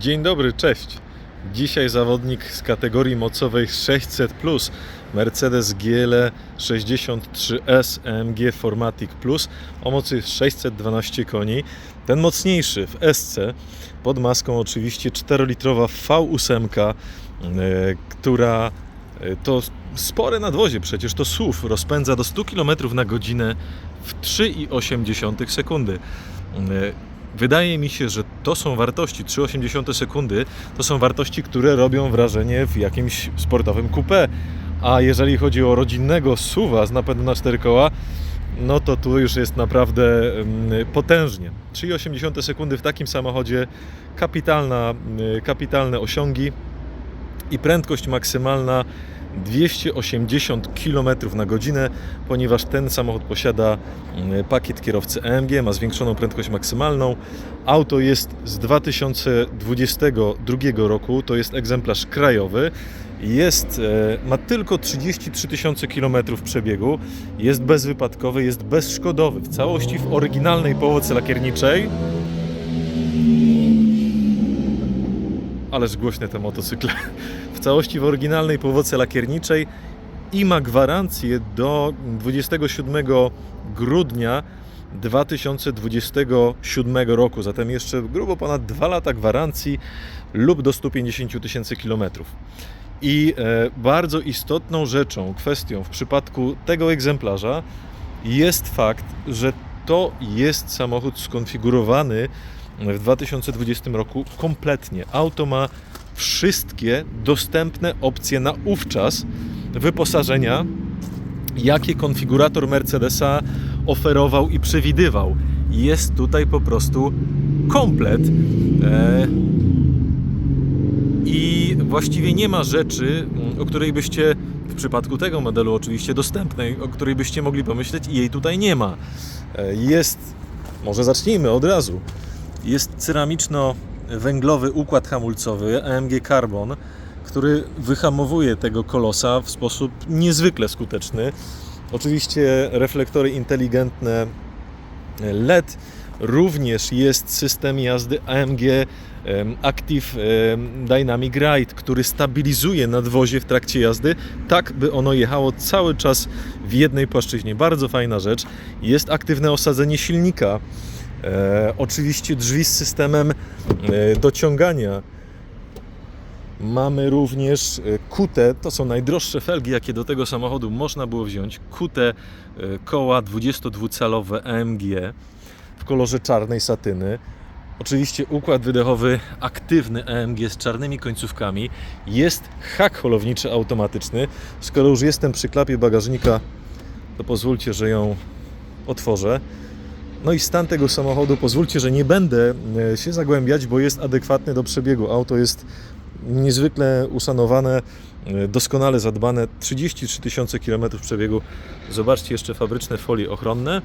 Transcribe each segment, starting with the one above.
Dzień dobry, cześć. Dzisiaj zawodnik z kategorii mocowej 600 Plus Mercedes GL 63S AMG Formatic Plus o mocy 612 koni. Ten mocniejszy w SC pod maską oczywiście 4-litrowa V8, e, która e, to spore nadwozie przecież to SUV rozpędza do 100 km na godzinę w 3,8 sekundy. Wydaje mi się, że to są wartości 3,8 sekundy, to są wartości, które robią wrażenie w jakimś sportowym coupé. A jeżeli chodzi o rodzinnego suwa z napędu na 4 koła, no to tu już jest naprawdę mm, potężnie. 3,8 sekundy w takim samochodzie, kapitalna, mm, kapitalne osiągi i prędkość maksymalna 280 km na godzinę, ponieważ ten samochód posiada mm, pakiet kierowcy AMG, ma zwiększoną prędkość maksymalną. Auto jest z 2022 roku, to jest egzemplarz krajowy. Jest, e, ma tylko 33 tysiące km przebiegu, jest bezwypadkowy, jest bezszkodowy w całości w oryginalnej powłoce lakierniczej. Ależ głośne te motocykle. W całości w oryginalnej powłoce lakierniczej i ma gwarancję do 27 grudnia 2027 roku. Zatem jeszcze grubo ponad 2 lata gwarancji lub do 150 tysięcy kilometrów. I e, bardzo istotną rzeczą, kwestią w przypadku tego egzemplarza jest fakt, że to jest samochód skonfigurowany w 2020 roku kompletnie. Auto ma wszystkie dostępne opcje na ówczas wyposażenia, jakie konfigurator Mercedesa oferował i przewidywał. Jest tutaj po prostu komplet. E, I właściwie nie ma rzeczy, mm, o której byście, w przypadku tego modelu oczywiście dostępnej, o której byście mogli pomyśleć i jej tutaj nie ma. E, Jest, może zacznijmy od razu, jest ceramiczno-węglowy układ hamulcowy AMG Carbon, który wyhamowuje tego kolosa w sposób niezwykle skuteczny. Oczywiście reflektory inteligentne LED, również jest system jazdy AMG Active Dynamic Ride, który stabilizuje nadwozie w trakcie jazdy, tak by ono jechało cały czas w jednej płaszczyźnie. Bardzo fajna rzecz. Jest aktywne osadzenie silnika. E, oczywiście drzwi z systemem e, dociągania. Mamy również e, kute, to są najdroższe felgi, jakie do tego samochodu można było wziąć. Kute e, koła 22-calowe AMG w kolorze czarnej satyny. Oczywiście układ wydechowy aktywny AMG z czarnymi końcówkami. Jest hak holowniczy automatyczny. Skoro już jestem przy klapie bagażnika, to pozwólcie, że ją otworzę. No i stan tego samochodu, pozwólcie, że nie będę e, się zagłębiać, bo jest adekwatny do przebiegu. Auto jest niezwykle uszanowane, e, doskonale zadbane. 33 tysiące km przebiegu. Zobaczcie jeszcze fabryczne folie ochronne.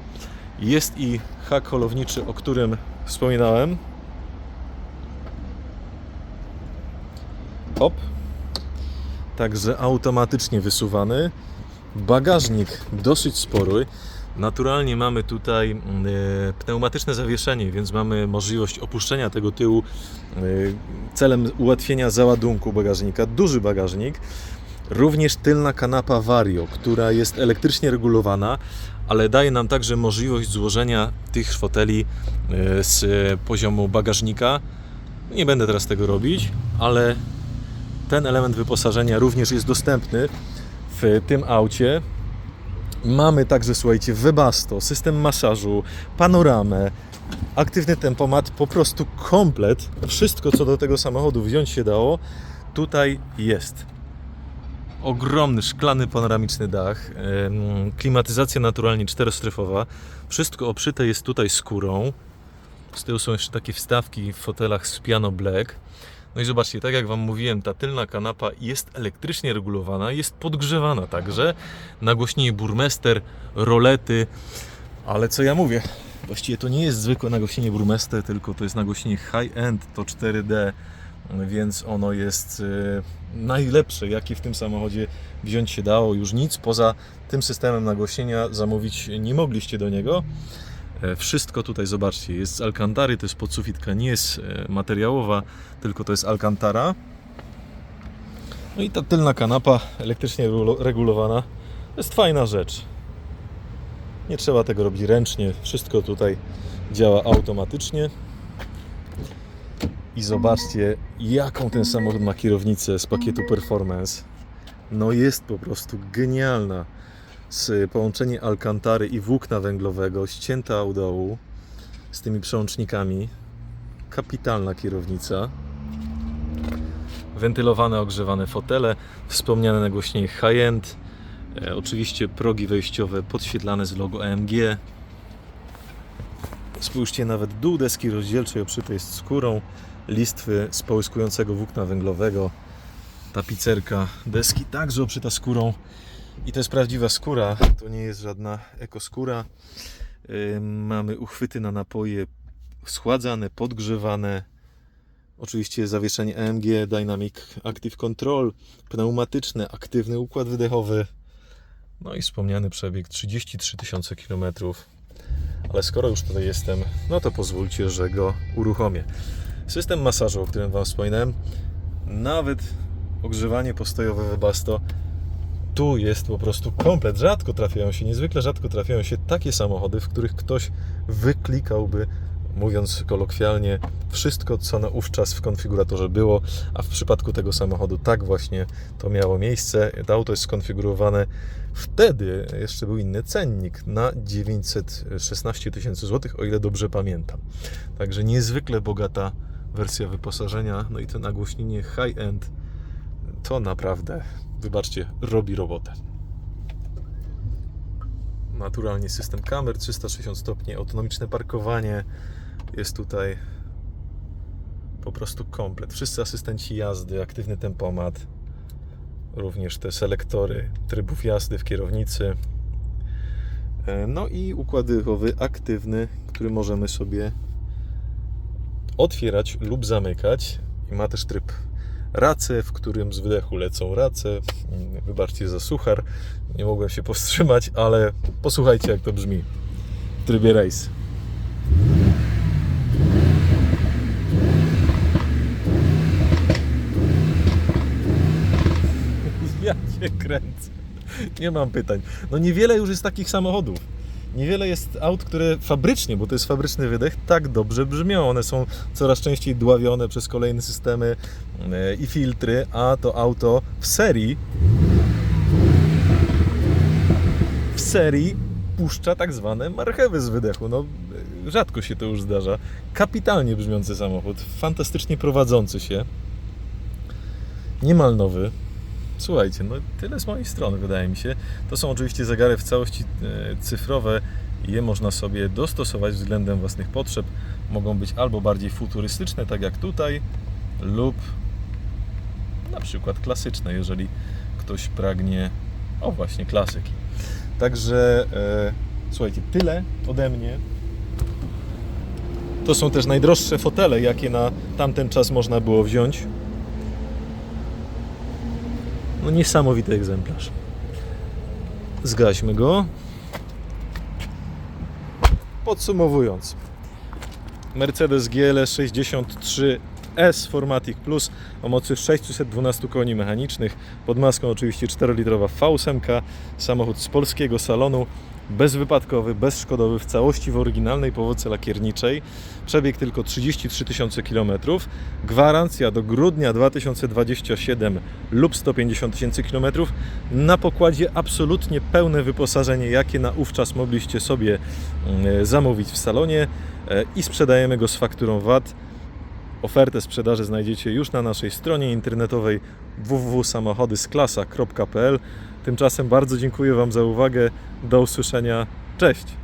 Jest i hak holowniczy, o którym wspominałem. Hop. Także automatycznie wysuwany. Bagażnik dosyć spory. Naturalnie mamy tutaj mm, e, pneumatyczne zawieszenie, więc mamy możliwość opuszczenia tego tyłu e, celem ułatwienia załadunku bagażnika. Duży bagażnik. Również tylna kanapa Vario, która jest elektrycznie regulowana, ale daje nam także możliwość złożenia tych foteli e, z poziomu bagażnika. Nie będę teraz tego robić, ale ten element wyposażenia również jest dostępny w tym aucie. Mamy także, słuchajcie, Webasto, system masażu, panoramę, aktywny tempomat, po prostu komplet. Wszystko, co do tego samochodu wziąć się dało, tutaj jest. Ogromny, szklany, panoramiczny dach, klimatyzacja naturalnie czterostrefowa. Wszystko obszyte jest tutaj skórą. Z tyłu są jeszcze takie wstawki w fotelach z piano black. No i zobaczcie, tak jak Wam mówiłem, ta tylna kanapa jest elektrycznie regulowana, jest podgrzewana także. Nagłośnienie burmester, rolety. Ale co ja mówię? Właściwie to nie jest zwykłe nagłośnienie burmester, tylko to jest nagłośnienie high-end, to 4D, więc ono jest e, najlepsze, jakie w tym samochodzie wziąć się dało. Już nic poza tym systemem nagłośnienia zamówić nie mogliście do niego. E, Wszystko tutaj, zobaczcie, jest z alkantary, to jest podsufitka, nie jest e, materiałowa, tylko to jest alkantara. No i ta tylna kanapa elektrycznie regulo- regulowana, to jest fajna rzecz. Nie trzeba tego robić ręcznie, wszystko tutaj działa automatycznie. I zobaczcie, jaką ten samochód ma kierownicę z pakietu Performance. No jest po prostu genialna. Z połączenie alkantary i włókna węglowego, ścięta u dołu, z tymi przełącznikami. Kapitalna kierownica. Wentylowane, ogrzewane fotele, wspomniane nagłośnienie high-end. E, oczywiście progi wejściowe podświetlane z logo AMG. Spójrzcie, nawet dół deski rozdzielczej obszytej skórą, listwy z połyskującego włókna węglowego, tapicerka deski także obszyta skórą i to jest prawdziwa skóra, to nie jest żadna ekoskóra. Mamy uchwyty na napoje schładzane, podgrzewane. Oczywiście zawieszenie AMG, Dynamic Active Control, pneumatyczne, aktywny układ wydechowy. No i wspomniany przebieg 33 tysiące kilometrów. Ale skoro już tutaj jestem, no to pozwólcie, że go uruchomię. System masażu, o którym Wam wspominałem, nawet ogrzewanie postojowe Webasto, tu jest po prostu komplet. Rzadko trafiają się, niezwykle rzadko trafiają się takie samochody, w których ktoś wyklikałby, mówiąc kolokwialnie, wszystko, co na ówczas w konfiguratorze było, a w przypadku tego samochodu tak właśnie to miało miejsce. To auto jest skonfigurowane wtedy, jeszcze był inny cennik, na 916 tysięcy złotych, o ile dobrze pamiętam. Także niezwykle bogata wersja wyposażenia, no i to nagłośnienie high-end to naprawdę, wybaczcie, robi robotę. Naturalnie system kamer 360 stopni, autonomiczne parkowanie jest tutaj po prostu komplet. Wszyscy asystenci jazdy, aktywny tempomat, również te selektory trybów jazdy w kierownicy. E, No i układ wydechowy aktywny, który możemy sobie otwierać lub zamykać. I ma też tryb race, w którym z wydechu lecą race. Wybaczcie za suchar, nie mogłem się powstrzymać, ale posłuchajcie jak to brzmi w trybie race. Ja cię kręcę. Nie mam pytań. No niewiele już jest takich samochodów. Niewiele jest aut, które fabrycznie, bo to jest fabryczny wydech, tak dobrze brzmią. One są coraz częściej dławione przez kolejne systemy e, i filtry, a to auto w serii w serii puszcza tak zwane marchewy z wydechu. No, rzadko się to już zdarza. Kapitalnie brzmiący samochód, fantastycznie prowadzący się. Niemal nowy. Słuchajcie, no tyle z mojej strony wydaje mi się. To są oczywiście zegary w całości e, cyfrowe. Je można sobie dostosować względem własnych potrzeb. Mogą być albo bardziej futurystyczne, tak jak tutaj, lub na przykład klasyczne, jeżeli ktoś pragnie, o właśnie, klasyki. Także e, słuchajcie, tyle ode mnie. To są też najdroższe fotele, jakie na tamten czas można było wziąć. No niesamowity egzemplarz. Zgaśmy go. Podsumowując. Mercedes GL 63 S Formatic Plus o mocy 612 koni mechanicznych, pod maską oczywiście 4-litrowa V8, samochód z polskiego salonu, bezwypadkowy, bezszkodowy, w całości w oryginalnej powłoce lakierniczej, przebieg tylko 33 tysiące kilometrów, gwarancja do grudnia 2027 lub 150 tysięcy kilometrów, na pokładzie absolutnie pełne wyposażenie, jakie na ówczas mogliście sobie mm, zamówić w salonie e, i sprzedajemy go z fakturą VAT. Ofertę sprzedaży znajdziecie już na naszej stronie internetowej www.samochodysklasa.pl. Tymczasem bardzo dziękuję Wam za uwagę. Do usłyszenia. Cześć!